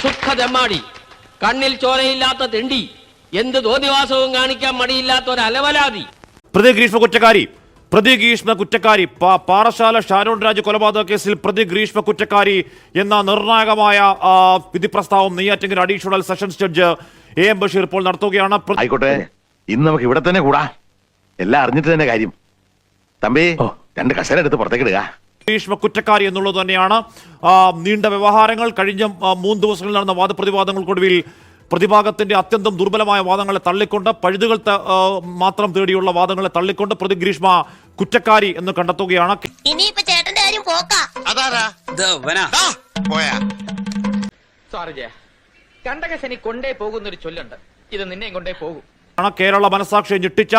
അസുഖ തെമ്മാടി കണ്ണിൽ ചോരയില്ലാത്ത തെണ്ടി എന്ത് തോന്നിവാസവും കാണിക്കാൻ മടിയില്ലാത്ത ഒരു അലവലാതി. പ്രതി ഗ്രീഷ്മ കുറ്റക്കാരി പ്രതി ഗ്രീഷ്മ കുറ്റക്കാരി പാറശാല ഷാനോൺ രാജ് കൊലപാതക കേസിൽ പ്രതി ഗ്രീഷ്മ കുറ്റക്കാരി എന്ന നിർണായകമായ വിധി പ്രസ്താവം Neyyattinkara additional sessions judge A M Basheer ഇപ്പോൾ നടത്തുകയാണ്. ആയിക്കോട്ടെ ഇന്ന് നമുക്ക് ഇവിടെ തന്നെ കൂടാ. എല്ലാം അറിഞ്ഞിട്ട് തന്നെ കാര്യം. തമ്പി രണ്ട് കസേര എടുത്ത് പുറത്തേക്ക് ഇടുക. ഗ്രീഷ്മ കുറ്റക്കാരി എന്നുള്ളത് തന്നെയാണ്. നീണ്ട വ്യവഹാരങ്ങൾ കഴിഞ്ഞ മൂന്ന് ദിവസങ്ങളിൽ നടന്ന വാദപ്രതിവാദങ്ങൾക്കൊടുവിൽ പ്രതിഭാഗത്തിന്റെ അത്യന്തം ദുർബലമായ വാദങ്ങളെ തള്ളിക്കൊണ്ട് പഴുതുകൾ മാത്രം തേടിയുള്ള വാദങ്ങളെ തള്ളിക്കൊണ്ട് പ്രതി ഗ്രീഷ്മ കുറ്റക്കാരി എന്ന് കണ്ടെത്തുകയാണ്. ഇനിയിപ്പൊ ചേട്ടന്റെ കാര്യം പോക്കാ. കണ്ടകശനി കൊണ്ടേ പോകുന്നൊരു ചൊല്ലുണ്ട്. ഇത് നിന്നെയും കൊണ്ടേ പോകും. ആണ് കേരള മനസാക്ഷിയെ ഞെട്ടിച്ച.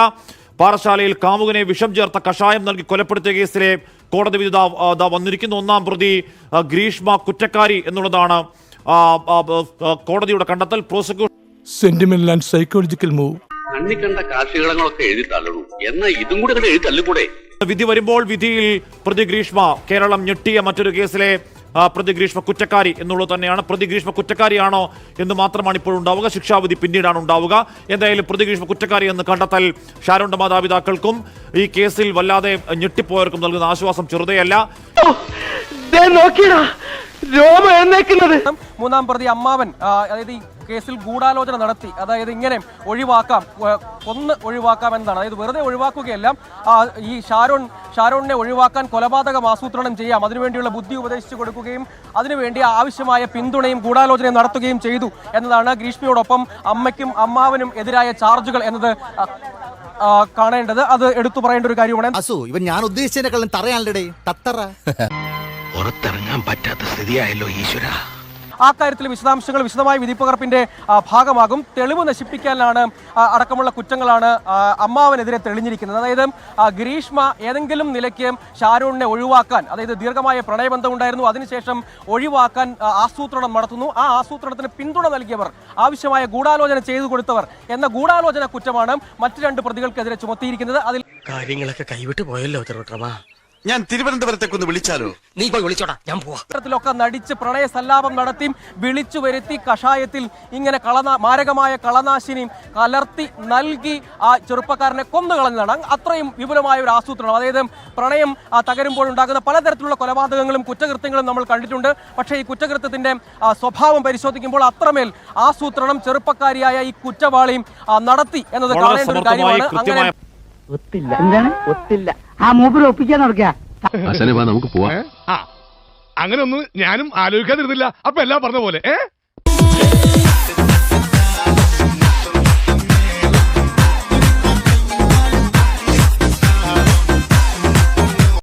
പാറശാലയിൽ കാമുകനെ വിഷം ചേർത്ത കഷായം നൽകി കൊലപ്പെടുത്തിയ കേസിലെ കോടതി വിധി ദാ- വന്നിരിക്കുന്നു. ഒന്നാം പ്രതി ഗ്രീഷ്മ കുറ്റക്കാരി എന്നുള്ളതാണ് കോടതിയുടെ കണ്ടെത്തൽ. Prosecution sentimental and psychological move കണ്ണി കണ്ട കാർഷികളങ്ങളൊക്കെ എഴുതി തള്ളണു എന്നാ ഇതും കൂടെ എഴുതി തള്ളിക്കൂടെ? വിധി വരുമ്പോൾ വിധിയിൽ പ്രതി ഗ്രീഷ്മ കേരളം ഞെട്ടിയ മറ്റൊരു കേസിലെ പ്രതി ഗ്രീഷ്മ കുറ്റക്കാരി എന്നുള്ളത് തന്നെയാണ്. പ്രതി ഗ്രീഷ്മ കുറ്റക്കാരിയാണോ എന്ന് മാത്രമാണ് ഇപ്പോൾ ഉണ്ടാവുക. ശിക്ഷാവിധി പിന്നീടാണ് ഉണ്ടാവുക. എന്തായാലും പ്രതി ഗ്രീഷ്മ കുറ്റക്കാരി എന്ന് കണ്ടെത്തൽ ഷാരോണ്ട മാതാപിതാക്കൾക്കും ഈ കേസിൽ വല്ലാതെ ഞെട്ടിപ്പോയവർക്കും നൽകുന്ന ആശ്വാസം ചെറുതയല്ല. മൂന്നാം പ്രതി അമ്മാവൻ അതായത് ഈ കേസിൽ ഗൂഢാലോചന നടത്തി അതായത് ഇങ്ങനെ ഒഴിവാക്കാം കൊന്ന് ഒഴിവാക്കാം എന്നതാണ് അതായത് വെറുതെ ഒഴിവാക്കുകയല്ല ഈ ഷാരോൺ ഷാരോണിനെ ഒഴിവാക്കാൻ കൊലപാതകം ആസൂത്രണം ചെയ്യാം. അതിനുവേണ്ടിയുള്ള ബുദ്ധി ഉപദേശിച്ചു കൊടുക്കുകയും അതിനുവേണ്ടി ആവശ്യമായ പിന്തുണയും ഗൂഢാലോചനയും നടത്തുകയും ചെയ്തു എന്നതാണ് ഗ്രീഷ്മയോടൊപ്പം അമ്മയ്ക്കും അമ്മാവനും എതിരായ ചാർജുകൾ എന്നത് കാണേണ്ടത്. അത് എടുത്തു പറയേണ്ട ഒരു കാര്യമാണ്. അസു ഇവൻ ഞാൻ ഉദ്ദേശിച്ചതിനേക്കാളും തറയാണല്ലേ തത്തറ. പുറത്തിറങ്ങാൻ പറ്റാത്ത സ്ഥിതിയായല്ലോ ഈശ്വര. ആ കാര്യത്തിൽ വിശദാംശങ്ങൾ വിശദമായ വിധിപ്പകർപ്പിന്റെ ഭാഗമാകും. തെളിവ് നശിപ്പിക്കാനാണ് അടക്കമുള്ള കുറ്റങ്ങളാണ് അമ്മാവനെതിരെ തെളിഞ്ഞിരിക്കുന്നത്. അതായത് ഗിരീഷ്മ ഏതെങ്കിലും നിലയ്ക്ക് ഷാരൂണിനെ ഒഴിവാക്കാൻ അതായത് ദീർഘമായ പ്രണയബന്ധം ഉണ്ടായിരുന്നു അതിനുശേഷം ഒഴിവാക്കാൻ ആസൂത്രണം നടത്തുന്നു. ആ ആസൂത്രണത്തിന് പിന്തുണ നൽകിയവർ ആവശ്യമായ ഗൂഢാലോചന ചെയ്തു കൊടുത്തവർ എന്ന ഗൂഢാലോചന കുറ്റമാണ് മറ്റു രണ്ട് പ്രതികൾക്കെതിരെ ചുമത്തിയിരിക്കുന്നത്. അതിൽ കാര്യങ്ങളൊക്കെ കൈവിട്ടു പോയല്ലോ ഞാൻ തിരുവനന്തപുരത്തേക്കൊന്ന് വിളിച്ചാലോ? നീ പോയി വിളിച്ചോടാ ഞാൻ പോവാത്തിലൊക്കെ നടിച്ച് പ്രണയ സല്ലാപം നടത്തി വിളിച്ചു വരുത്തി കഷായത്തിൽ ഇങ്ങനെ കളനാ മാരകമായ കളനാശിനിയും കലർത്തി നൽകി ആ ചെറുപ്പക്കാരനെ കൊന്നു കളഞ്ഞതാണ്. അത്രയും വിപുലമായ ഒരു ആസൂത്രണം. അതായത് പ്രണയം തകരുമ്പോൾ ഉണ്ടാകുന്ന പലതരത്തിലുള്ള കൊലപാതകങ്ങളും കുറ്റകൃത്യങ്ങളും നമ്മൾ കണ്ടിട്ടുണ്ട്. പക്ഷേ ഈ കുറ്റകൃത്യത്തിന്റെ സ്വഭാവം പരിശോധിക്കുമ്പോൾ അത്രമേൽ ആസൂത്രണം ചെറുപ്പക്കാരിയായ ഈ കുറ്റവാളിയും നടത്തി എന്നത് കാണേണ്ട ഒരു കാര്യമാണ്. അങ്ങനെ ഒത്തില്ല. എന്താണ്? ഒത്തില്ല. ആ മൂപ്പര് ഒപ്പിക്കാൻ നടക്കുക നമുക്ക് പോവാം. അങ്ങനെ ഒന്നും ഞാനും ആലോചിക്കാതിരുന്നില്ല. അപ്പൊ എല്ലാം പറഞ്ഞ പോലെ ഏ?